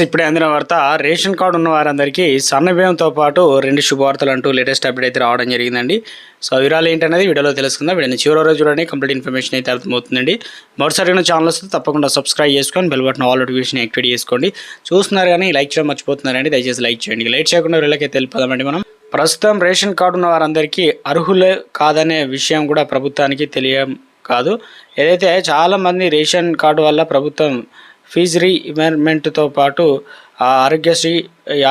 ఇప్పుడే అందిన వార్త రేషన్ కార్డు ఉన్న వారందరికీ సన్నబియ్యంతో పాటు రెండు శుభవార్తలు అంటూ లేటెస్ట్ అప్డేట్ అయితే రావడం జరిగిందండి. సో వివరాలు ఏంటనేది వీడియోలో తెలుసుకుందాం. వీడియోని చివరి రోజు చూడండి. కంప్లీట్ ఇన్ఫర్మేషన్ అయితే అర్థమవుతుందండి. మరోసారి ఛానల్ వస్తే తప్పకుండా సబ్స్క్రైబ్ చేసుకొని bell button all notification activate చేసుకోండి. చూస్తున్నారు కానీ లైక్ చేయడం మర్చిపోతున్నారండి. దయచేసి లైక్ చేయండి. లైక్ చేయకుండా వీళ్ళకైతే తెలిపదామండి మనం. ప్రస్తుతం రేషన్ కార్డు ఉన్న వారందరికీ అర్హులే కాదనే విషయం కూడా ప్రభుత్వానికి తెలియ కాదు. ఏదైతే చాలామంది రేషన్ కార్డు వల్ల ప్రభుత్వం ఫీజు రీఇంబర్స్మెంట్తో పాటు ఆరోగ్యశ్రీ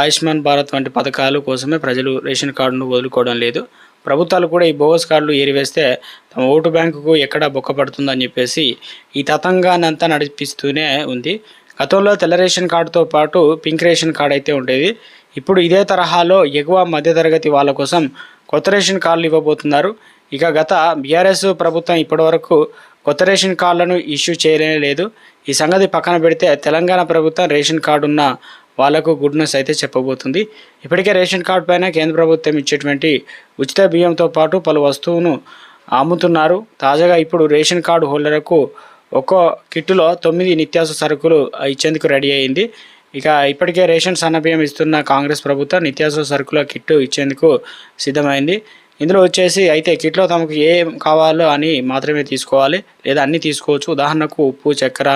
ఆయుష్మాన్ భారత్ వంటి పథకాలు కోసమే ప్రజలు రేషన్ కార్డును వదులుకోవడం లేదు. ప్రభుత్వాలు కూడా ఈ బోగస్ కార్డులు ఏరివేస్తే తమ ఓటు బ్యాంకుకు ఎక్కడ బొక్క పడుతుందని చెప్పేసి ఈ తతంగానంతా నడిపిస్తూనే ఉంది. గతంలో తెల్ల రేషన్ కార్డుతో పాటు పింక్ రేషన్ కార్డు అయితే ఉండేది. ఇప్పుడు ఇదే తరహాలో ఎగువ మధ్యతరగతి వాళ్ళ కోసం కొత్త రేషన్ కార్డులు ఇవ్వబోతున్నారు. ఇక గత బీఆర్ఎస్ ప్రభుత్వం ఇప్పటివరకు కొత్త రేషన్ కార్డులను ఇష్యూ చేయలేనే లేదు. ఈ సంగతి పక్కన పెడితే తెలంగాణ ప్రభుత్వం రేషన్ కార్డు ఉన్న వాళ్ళకు గుడ్ న్యూస్ అయితే చెప్పబోతుంది. ఇప్పటికే రేషన్ కార్డు పైన కేంద్ర ప్రభుత్వం ఇచ్చేటువంటి ఉచిత బియ్యంతో పాటు పలు వస్తువును అమ్ముతున్నారు. తాజాగా ఇప్పుడు రేషన్ కార్డు హోల్డర్లకు ఒక్కో కిట్టులో తొమ్మిది నిత్యావసర సరుకులు ఇచ్చేందుకు రెడీ అయింది. ఇక ఇప్పటికే రేషన్ సన్నబియ్యం ఇస్తున్న కాంగ్రెస్ ప్రభుత్వం నిత్యావసర సరుకుల కిట్టు ఇచ్చేందుకు సిద్ధమైంది. ఇందులో వచ్చేసి అయితే కిట్లో తమకు ఏం కావాలో అని మాత్రమే తీసుకోవాలి. లేదా అన్నీ తీసుకోవచ్చు. ఉదాహరణకు ఉప్పు చక్కెర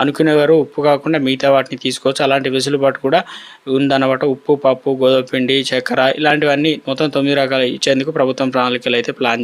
అనుకునేవారు ఉప్పు కాకుండా మిగతా వాటిని తీసుకోవచ్చు. అలాంటి వెసులుబాటు కూడా ఉందన్నమాట. ఉప్పు పప్పు గోధుమ పిండి చక్కెర ఇలాంటివన్నీ మొత్తం తొమ్మిది రకాలు ఇచ్చేందుకు ప్రభుత్వం ప్రణాళికలు అయితే ప్లాన్